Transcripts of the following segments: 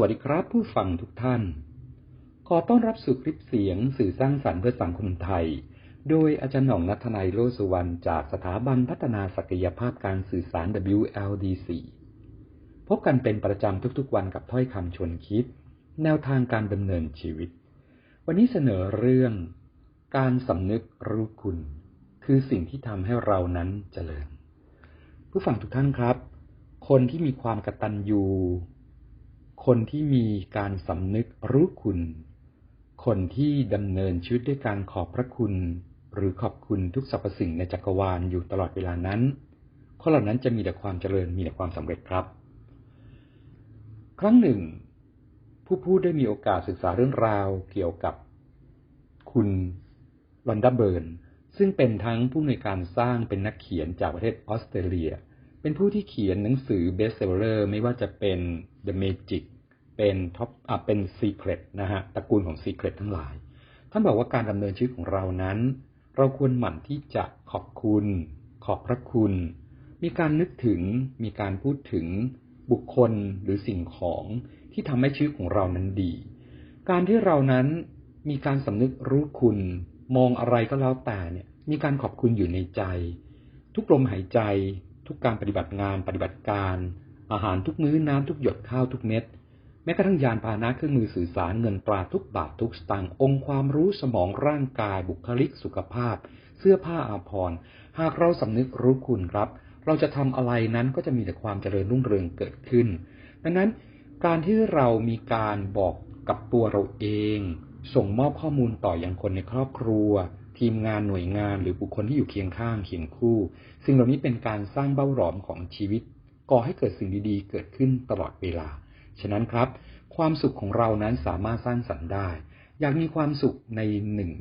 วัสดีครับผู้ฟังทุกท่าน ขอต้อนรับสู่คลิปเสียงสื่อสร้างสรรค์เพื่อสังคมไทย โดยอาจารย์หน่องนัทนายโลสุวรรณจากสถาบันพัฒนาศักยภาพการสื่อสาร WLDC พบกันเป็นประจำทุกๆวันกับถ้อยคำชวนคิด แนวทางการดำเนินชีวิต วันนี้เสนอเรื่อง การสำนึกรู้คุณ คือสิ่งที่ทำให้เรานั้นเจริญ ผู้ฟังทุกท่านครับ คนที่มีความกตัญญู คนที่มีการสำนึกรู้คุณ คนที่ดำเนินชีวิตด้วยการขอบพระคุณ หรือขอบคุณทุกสรรพสิ่งในจักรวาลอยู่ตลอดเวลานั้นคนเหล่านั้นจะมีแต่ความเจริญมีแต่ความสำเร็จครับ ครั้งหนึ่ง ผู้พูดได้มีโอกาสศึกษาเรื่องราวเกี่ยวกับคุณลอนดาเบิร์นซึ่งเป็นทั้งผู้ในการสร้างเป็นนักเขียนจากประเทศออสเตรเลีย เป็นผู้ที่เขียนหนังสือเบสเซอร์ไม่ว่าจะเป็น The Magic เป็นท็อปเป็น Secret นะฮะตระกูลของ Secret ทั้งหลาย ท่านบอกว่าการดำเนินชีวิตของเรานั้น เราควรหมั่นที่จะขอบคุณ ขอบพระคุณ มีการนึกถึงมีการพูดถึงบุคคลหรือสิ่งของที่ทำให้ชีวิตของเรานั้นดี การที่เรานั้นมีการสำนึกรู้คุณ มองอะไรก็แล้วแต่เนี่ยมีการขอบคุณอยู่ในใจ ทุกลมหายใจ ทุกการปฏิบัติงานปฏิบัติการ อาหารทุกมื้อน้ำทุกหยดข้าวทุกเม็ด ม้กระทั่งยานพาหนะเครื่องมือสื่อสารเงินตราทุกบาททุกสตางค์องค์ความรู้สมองร่างกายบุคลิกสุขภาพ เสื้อผ้าอาภรณ์ หากเราสำนึกรู้คุณครับ เราจะทำอะไรนั้นก็จะมีแต่ความเจริญรุ่งเรืองเกิดขึ้น ดังนั้นการที่เรามีการบอกกับตัวเราเอง ส่งมอบข้อมูลต่ออยังคนในครอบครัว ทีมงานหน่วยงานหรือบุคคลที่อยู่เคียงข้างเคียงคู่สิ่งเหล่านี้เป็นการสร้างเบ้าหลอมของชีวิตก่อให้เกิดสิ่งดีๆ เกิดขึ้นตลอดเวลา ฉะนั้นครับ ความสุขของเรานั้นสามารถสร้างสรรค์ได้ อยากมีความสุขในหนึ่ง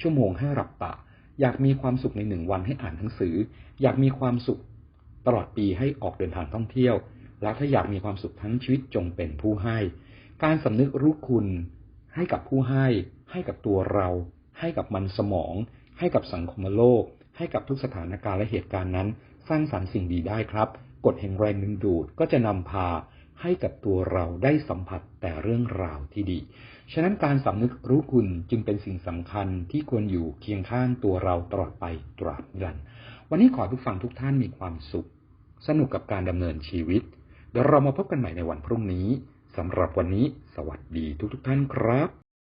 ชั่วโมงให้หลับตาอยากมีความสุขในหนึ่งวันให้อ่านหนังสือ อยากมีความสุขตลอดปีให้ออกเดินทางท่องเที่ยว แล้วถ้าอยากมีความสุขทั้งชีวิตจงเป็นผู้ให้ การสำนึกรู้คุณให้กับผู้ให้ ให้กับตัวเรา ให้กับมันสมอง ให้กับสังคมโลก ให้กับทุกสถานการณ์และเหตุการณ์นั้น สร้างสรรค์สิ่งดีได้ครับ กฎแห่งแรงดึงดูดก็จะนำพา ให้กับตัวเราได้สัมผัสแต่เรื่องราวที่ดี ฉะนั้นการสำนึกรู้คุณจึงเป็นสิ่งสำคัญที่ควรอยู่เคียงข้างตัวเราตลอดไปตราบนิรันดร์วันนี้ขอทุกฟังทุกท่านมีความสุข สนุกกับการดำเนินชีวิต เดี๋ยวเรามาพบกันใหม่ในวันพรุ่งนี้สำหรับวันนี้ สวัสดีทุกทุกท่านครับ